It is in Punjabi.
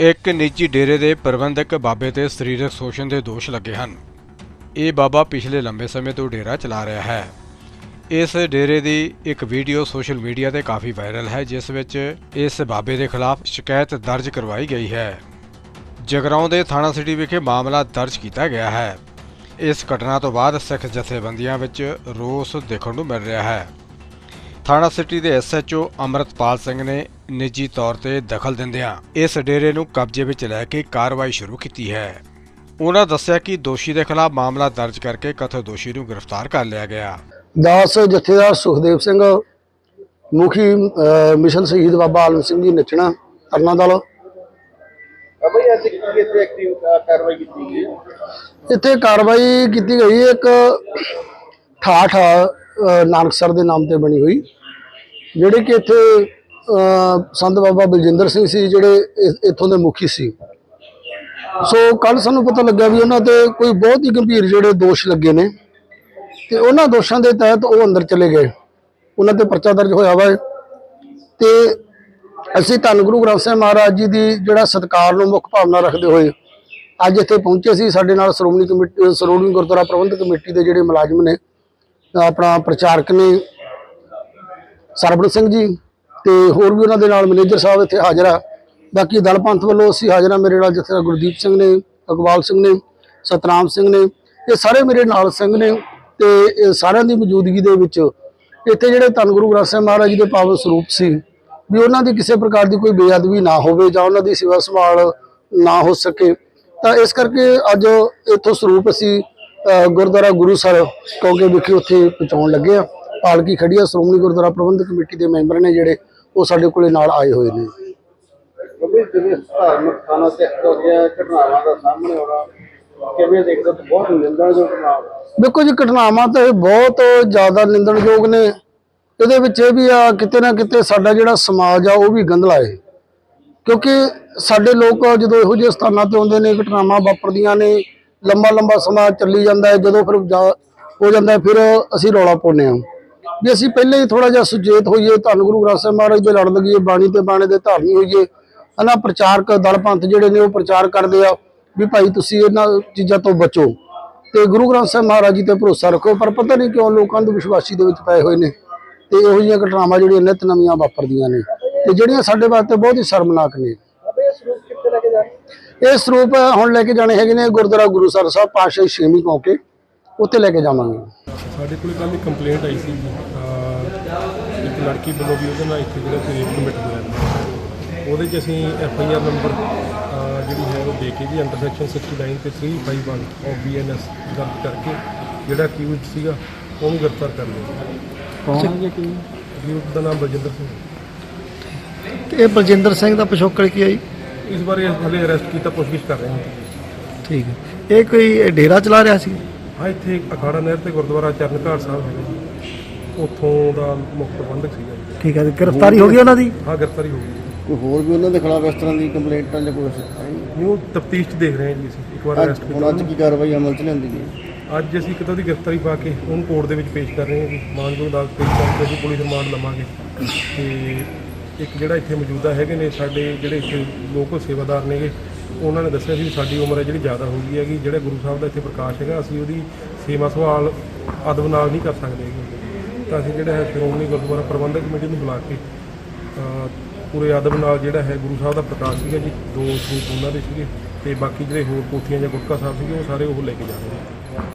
ਇੱਕ ਨਿੱਜੀ ਡੇਰੇ ਦੇ ਪ੍ਰਬੰਧਕ ਬਾਬੇ ਤੇ ਸਰੀਰਕ ਸ਼ੋਸ਼ਣ ਦੇ ਦੋਸ਼ ਲੱਗੇ ਹਨ। ਇਹ ਬਾਬਾ ਪਿਛਲੇ ਲੰਬੇ ਸਮੇਂ ਤੋਂ ਡੇਰਾ ਚਲਾ ਰਿਹਾ ਹੈ। ਇਸ ਡੇਰੇ ਦੀ ਇੱਕ ਵੀਡੀਓ ਸੋਸ਼ਲ ਮੀਡੀਆ ਤੇ ਕਾਫੀ ਵਾਇਰਲ ਹੈ, ਜਿਸ ਵਿੱਚ ਇਸ ਬਾਬੇ ਦੇ ਖਿਲਾਫ ਸ਼ਿਕਾਇਤ ਦਰਜ ਕਰਵਾਈ ਗਈ ਹੈ। ਜਗਰਾਉਂ ਦੇ ਥਾਣਾ ਸਿਟੀ ਵਿਖੇ ਮਾਮਲਾ ਦਰਜ ਕੀਤਾ ਗਿਆ ਹੈ। ਇਸ ਘਟਨਾ ਤੋਂ ਬਾਅਦ ਸਿੱਖ ਜਥੇਬੰਦੀਆਂ ਵਿੱਚ ਰੋਸ ਦੇਖਣ ਨੂੰ ਮਿਲ ਰਿਹਾ ਹੈ। ਥਾਣਾ ਸਿਟੀ ਦੇ ਐਸਐਚਓ ਅਮਰਤਪਾਲ ਸਿੰਘ ਨੇ ਨਿੱਜੀ ਤੌਰ ਤੇ ਦਖਲ ਦਿੰਦਿਆਂ ਇਸ ਡੇਰੇ ਨੂੰ ਕਬਜ਼ੇ ਵਿੱਚ ਲੈ ਕੇ ਕਾਰਵਾਈ ਸ਼ੁਰੂ ਕੀਤੀ ਹੈ। ਉਹਨਾਂ ਦੱਸਿਆ ਕਿ ਦੋਸ਼ੀ ਦੇ ਖਿਲਾਫ ਮਾਮਲਾ ਦਰਜ ਕਰਕੇ ਕਥਿਤ ਦੋਸ਼ੀ ਨੂੰ ਗ੍ਰਿਫਤਾਰ ਕਰ ਲਿਆ ਗਿਆ। ਦਾਸ ਜਥੇਦਾਰ ਸੁਖਦੇਵ ਸਿੰਘ ਮੁਖੀ ਮਿਸ਼ਨ ਸ਼ਹੀਦ ਬਾਬਾ ਆਲਮ ਸਿੰਘ ਜੀ ਨੱਚਣਾ ਅਰਨਾ ਦਲ ਅਬਈ ਅੱਜ ਕੀ ਇੱਥੇ ਐਕਟਿਵ ਕਾਰਵਾਈ ਕੀਤੀ ਗਈ? ਇੱਥੇ ਕਾਰਵਾਈ ਕੀਤੀ ਗਈ ਇੱਕ ਠਾਠ ਨਾਨਕਸਰ ਦੇ ਨਾਮ ਤੇ ਬਣੀ ਹੋਈ। ਜਿਹੜੇ ਕਿ ਇੱਥੇ ਸੰਤ ਬਾਬਾ ਬਲਜਿੰਦਰ ਸਿੰਘ ਸੀ, ਜਿਹੜੇ ਇੱਥੋਂ ਦੇ ਮੁਖੀ ਸੀ। ਸੋ ਕੱਲ ਸਾਨੂੰ ਪਤਾ ਲੱਗਾ ਵੀ ਉਹਨਾਂ ਤੇ ਕੋਈ ਬਹੁਤ ਹੀ ਗੰਭੀਰ ਜਿਹੜੇ ਦੋਸ਼ ਲੱਗੇ ਨੇ। ਤੇ ਉਹਨਾਂ ਦੋਸ਼ਾਂ ਦੇ ਤਹਿਤ ਉਹ ਅੰਦਰ ਚਲੇ ਗਏ। ਉਹਨਾਂ ਤੇ ਪਰਚਾ ਦਰਜ ਹੋਇਆ ਵਾ। ਤੇ ਅਸੀਂ ਧੰਨ ਗੁਰੂ ਗ੍ਰੰਥ ਸਾਹਿਬ ਮਹਾਰਾਜ ਜੀ ਦੀ ਜਿਹੜਾ ਸਤਿਕਾਰ ਨੂੰ ਮੁੱਖ ਭਾਵਨਾ ਰੱਖਦੇ ਹੋਏ ਅੱਜ ਇੱਥੇ ਪਹੁੰਚੇ ਸੀ। ਸਾਡੇ ਨਾਲ ਸ਼੍ਰੋਮਣੀ ਕਮੇਟੀ, ਸ਼੍ਰੋਮਣੀ ਗੁਰਦੁਆਰਾ ਪ੍ਰਬੰਧਕ ਕਮੇਟੀ ਦੇ ਜਿਹੜੇ ਮੁਲਾਜ਼ਮ ਨੇ, ਆਪਣਾ ਪ੍ਰਚਾਰਕ ਨੇ ਸਰਬਣ ਸਿੰਘ ਜੀ ਤੇ ਹੋਰ ਵੀ ਉਹਨਾਂ ਦੇ ਨਾਲ ਮੈਨੇਜਰ ਸਾਹਿਬ ਇੱਥੇ ਹਾਜ਼ਰ ਆ। ਬਾਕੀ ਦਲ ਪੰਥ ਵੱਲੋਂ ਅਸੀਂ ਹਾਜ਼ਰ ਆ ਮੇਰੇ ਨਾਲ ਜਥੇਦਾਰ ਗੁਰਦੀਪ ਸਿੰਘ ਨੇ ਅਕਬਾਲ ਸਿੰਘ ਨੇ, ਸਤਨਾਮ ਸਿੰਘ ਨੇ, ਇਹ ਸਾਰੇ ਮੇਰੇ ਨਾਲ ਸਿੰਘ ਨੇ ਤੇ ਸਾਰਿਆਂ ਦੀ ਮੌਜੂਦਗੀ ਦੇ ਵਿੱਚ ਇੱਥੇ ਜਿਹੜੇ ਧੰਨ ਗੁਰੂ ਗ੍ਰੰਥ ਸਾਹਿਬ ਮਹਾਰਾਜ ਜੀ ਦੇ ਪਾਵਨ ਸਰੂਪ ਸੀ ਵੀ ਉਹਨਾਂ ਦੀ ਕਿਸੇ ਪ੍ਰਕਾਰ ਦੀ ਕੋਈ ਬੇਅਦਬੀ ਨਾ ਹੋਵੇ ਜਾਂ ਉਹਨਾਂ ਦੀ ਸੇਵਾ ਸੰਭਾਲ ਨਾ ਹੋ ਸਕੇ। ਤਾਂ ਇਸ ਕਰਕੇ ਅੱਜ ਇੱਥੋਂ ਸਰੂਪ ਅਸੀਂ ਗੁਰਦੁਆਰਾ ਗੁਰੂ ਗੁਰੂਸਰ ਕਿਉਂਕਿ ਵਿਖੇ ਉੱਥੇ ਪਹੁੰਚਾਉਣ ਲੱਗੇ ਆ। ਪਾਲਕੀ ਖੜੀ ਆ ਸ਼੍ਰੋਮਣੀ ਗੁਰਦੁਆਰਾ ਪ੍ਰਬੰਧਕ ਕਮੇਟੀ ਦੇ ਮੈਂਬਰ ਨੇ ਜਿਹੜੇ ਉਹ ਸਾਡੇ ਕੋਲੇ ਨਾਲ ਆਏ ਹੋਏ ਨੇ। ਅਬਈ ਜਿਵੇਂ ਧਾਰਮਿਕ ਸਥਾਨਾਂ ਤੇ ਹੋ ਗਿਆ ਘਟਨਾਵਾਂ ਦਾ ਸਾਹਮਣੇ ਆਉਣਾ ਕਿਵੇਂ ਦੇਖਦੇ ਹੋ? ਕਿ ਬਹੁਤ ਨਿੰਦਣਯੋਗ ਘਟਨਾ ਦੇਖੋ ਜੀ ਘਟਨਾਵਾਂ ਤਾਂ ਇਹ ਬਹੁਤ ਜ਼ਿਆਦਾ ਨਿੰਦਣਯੋਗ ਨੇ। ਇਹਦੇ ਵਿੱਚ ਇਹ ਵੀ ਆ ਕਿਤੇ ਨਾ ਕਿਤੇ ਸਾਡਾ ਜਿਹੜਾ ਸਮਾਜ ਆ ਉਹ ਵੀ ਗੰਧਲਾ ਹੈ ਕਿਉਂਕਿ ਸਾਡੇ ਲੋਕ ਜਦੋਂ ਇਹੋ ਜਿਹੇ ਸਥਾਨਾਂ ਤੇ ਆਉਂਦੇ ਨੇ ਘਟਨਾਵਾਂ ਵਾਪਰਦੀਆਂ ਨੇ ਲੰਬਾ ਲੰਬਾ ਸਮਾਂ ਚੱਲੀ ਜਾਂਦਾ ਹੈ ਜਦੋਂ ਫਿਰ ਹੋ ਜਾਂਦਾ ਫਿਰ ਅਸੀਂ ਰੌਲਾ ਪਾਉਂਦੇ ਹਾਂ। ਵੀ ਅਸੀਂ ਪਹਿਲੇ ਹੀ ਥੋੜਾ ਜਿਹਾ ਸੁਚੇਤ ਹੋਈਏ, ਧੰਨ ਗੁਰੂ ਗ੍ਰੰਥ ਸਾਹਿਬ ਮਹਾਰਾਜ ਦੇ ਲੜ ਲੱਗੀਏ ਬਾਣੀ ਤੇ ਬਾਣੇ ਦੇ ਧਾਰਨੀ ਹੋਈਏ ਇਹਨਾਂ ਪ੍ਰਚਾਰਕ ਦਲ ਪੰਥ ਜਿਹੜੇ ਨੇ ਉਹ ਪ੍ਰਚਾਰ ਕਰਦੇ ਆ ਵੀ ਭਾਈ ਤੁਸੀਂ ਇਹਨਾਂ ਚੀਜ਼ਾਂ ਤੋਂ ਬਚੋ। ਤੇ ਗੁਰੂ ਗ੍ਰੰਥ ਸਾਹਿਬ ਮਹਾਰਾਜ ਜੀ ਤੇ ਭਰੋਸਾ ਰੱਖੋ, ਪਰ ਪਤਾ ਨਹੀਂ ਕਿਉਂ ਲੋਕਾਂ ਦੇ ਵਿਸ਼ਵਾਸੀ ਦੇ ਵਿੱਚ ਪਏ ਹੋਏ ਨੇ ਤੇ ਇਹੋ ਜਿਹੀਆਂ ਘਟਨਾਵਾਂ ਜਿਹੜੀਆਂ ਨਿਤ ਨਵੀਆਂ ਵਾਪਰਦੀਆਂ ਨੇ ਤੇ ਜਿਹੜੀਆਂ ਸਾਡੇ ਵਾਸਤੇ ਬਹੁਤ ਹੀ ਸ਼ਰਮਨਾਕ ਨੇ। ਇਹ ਸਰੂਪ ਹੁਣ ਲੈ ਕੇ ਜਾਣੇ ਹੈਗੇ ਨੇ ਗੁਰਦੁਆਰਾ ਗੁਰੂਸਰ ਸਾਹਿਬ ਪਾਤਸ਼ਾਹੀ ਛੇਵੀਂ ਮੌਕੇ। ਉੱਥੇ ਲੈ ਕੇ ਜਾਵਾਂਗੇ। ਸਾਡੇ ਕੋਲ ਕੱਲ੍ਹ ਇੱਕ ਕੰਪਲੇਂਟ ਆਈ ਸੀ ਅਹ ਇੱਕ ਲੜਕੀ ਵੱਲੋਂ ਵੀ ਉਹਦੇ ਨਾਲ ਇੱਥੇ ਜਿਹੜਾ ਰੇਪ ਕਮਿਟ ਹੋਇਆ ਹੈ। ਉਹਦੇ 'ਚ ਅਸੀਂ ਐਫ ਆਈ ਆਰ ਨੰਬਰ ਅਹ ਜਿਹੜੀ ਹੈ ਉਹ ਦੇ ਕੇ ਜੀ ਅੰਡਰ ਸੈਕਸ਼ਨ 69 ਤੇ 351 ਆਫ ਬੀਐਨਐਸ ਦਰਜ ਕਰਕੇ ਜਿਹੜਾ ਅਕਿਊਜ਼ਡ ਸੀਗਾ ਉਹਨੂੰ ਗ੍ਰਿਫਤਾਰ ਕਰ ਲਿਆ ਕੌਣ ਹੈ ਜੀ ਅਕਿਊਜ਼ਡ ਦਾ ਨਾਮ ਬਲਜਿੰਦਰ ਸਿੰਘ ਤੇ ਇਹ ਬਲਜਿੰਦਰ ਸਿੰਘ ਦਾ ਪਿਛੋਕੜ ਕੀ ਆਈ ਇਸ ਬਾਰੇ ਹਲੇ ਅਰੈਸਟ ਕੀਤਾ ਪੁੱਛਗਿੱਛ ਕਰ ਰਹੇ ਹਾਂ। ਠੀਕ ਹੈ। ਇਹ ਕੋਈ ਡੇਰਾ ਚਲਾ ਰਿਹਾ ਸੀ? ਹਾਂ ਇੱਥੇ ਅਖਾੜਾ ਨਹਿਰ ਤੇ ਗੁਰਦੁਆਰਾ ਚਰਨਘਾਟ ਸਾਹਿਬ ਹੈਗਾ ਜੀ। ਉੱਥੋਂ ਦਾ ਮੁੱਖ ਪ੍ਰਬੰਧਕ ਸੀਗਾ ਜੀ। ਠੀਕ ਹੈ ਤੇ ਗ੍ਰਿਫਤਾਰੀ ਹੋ ਗਈ ਉਹਨਾਂ ਦੀ? ਹਾਂ ਗ੍ਰਿਫਤਾਰੀ ਹੋ ਗਈ। ਜੀ ਕੋਈ ਹੋਰ ਵੀ ਉਹਨਾਂ ਦੇ ਖਿਲਾਫ ਇਸ ਤਰ੍ਹਾਂ ਦੀ ਕੰਪਲੇਂਟਾਂ ਜਾਂ ਕੋਈ ਨਹੀਂ? ਉਹ ਤਫਤੀਸ਼ ਦੇਖ ਰਹੇ ਹਾਂ ਜੀ ਅਸੀਂ। ਇੱਕ ਵਾਰ ਅਰੈਸਟ ਹੁਣ ਅੱਜ ਕੀ ਕਾਰਵਾਈ ਅਮਲ ਚ ਲਿਆਂਦੀ ਗਈ? ਅੱਜ ਅਸੀਂ ਇੱਕ ਤਾਂ ਉਹਦੀ ਗ੍ਰਿਫਤਾਰੀ ਪਾ ਕੇ ਉਹਨੂੰ ਕੋਰਟ ਦੇ ਵਿੱਚ ਪੇਸ਼ ਕਰ ਰਹੇ ਹਾਂ ਜੀ। ਮਾਨਯੋਗ ਅਦਾਲਤ ਪੇਸ਼ ਕਰਕੇ ਅਸੀਂ ਪੁਲਿਸ ਰਿਮਾਂਡ ਲਵਾਂਗੇ। ਤੇ ਇੱਕ ਜਿਹੜਾ ਇੱਥੇ ਮੌਜੂਦਾ ਹੈਗੇ ਨੇ ਸਾਡੇ ਜਿਹੜੇ ਇੱਥੇ ਲੋਕਲ ਸੇਵਾਦਾਰ ਨੇਗੇ ਉਹਨਾਂ ਨੇ ਦੱਸਿਆ ਸੀ ਵੀ ਸਾਡੀ ਉਮਰ ਹੈ ਜਿਹੜੀ ਜ਼ਿਆਦਾ ਹੋ ਗਈ ਹੈਗੀ, ਜਿਹੜਾ ਗੁਰੂ ਸਾਹਿਬ ਦਾ ਇੱਥੇ ਪ੍ਰਕਾਸ਼ ਹੈਗਾ, ਅਸੀਂ ਉਹਦੀ ਸੇਵਾ ਸੰਭਾਲ ਅਦਬ ਨਾਲ ਨਹੀਂ ਕਰ ਸਕਦੇ ਹੈਗੇ। ਤਾਂ ਅਸੀਂ ਜਿਹੜਾ ਹੈ ਸ਼੍ਰੋਮਣੀ ਗੁਰਦੁਆਰਾ ਪ੍ਰਬੰਧਕ ਕਮੇਟੀ ਨੂੰ ਬੁਲਾ ਕੇ ਪੂਰੇ ਅਦਬ ਨਾਲ ਜਿਹੜਾ ਹੈ ਗੁਰੂ ਸਾਹਿਬ ਦਾ ਪ੍ਰਕਾਸ਼ ਸੀਗਾ ਜੀ, ਦੋ ਸਰੂਪ ਉਹਨਾਂ ਦੇ ਸੀਗੇ ਤੇ ਬਾਕੀ ਜਿਹੜੇ ਹੋਰ ਕੋਠੀਆਂ ਜਾਂ ਗੁਟਕਾ ਸਾਹਿਬ ਸੀਗੇ, ਉਹ ਸਾਰੇ ਉਹ ਲੈ ਕੇ ਜਾ ਰਹੇ ਨੇ।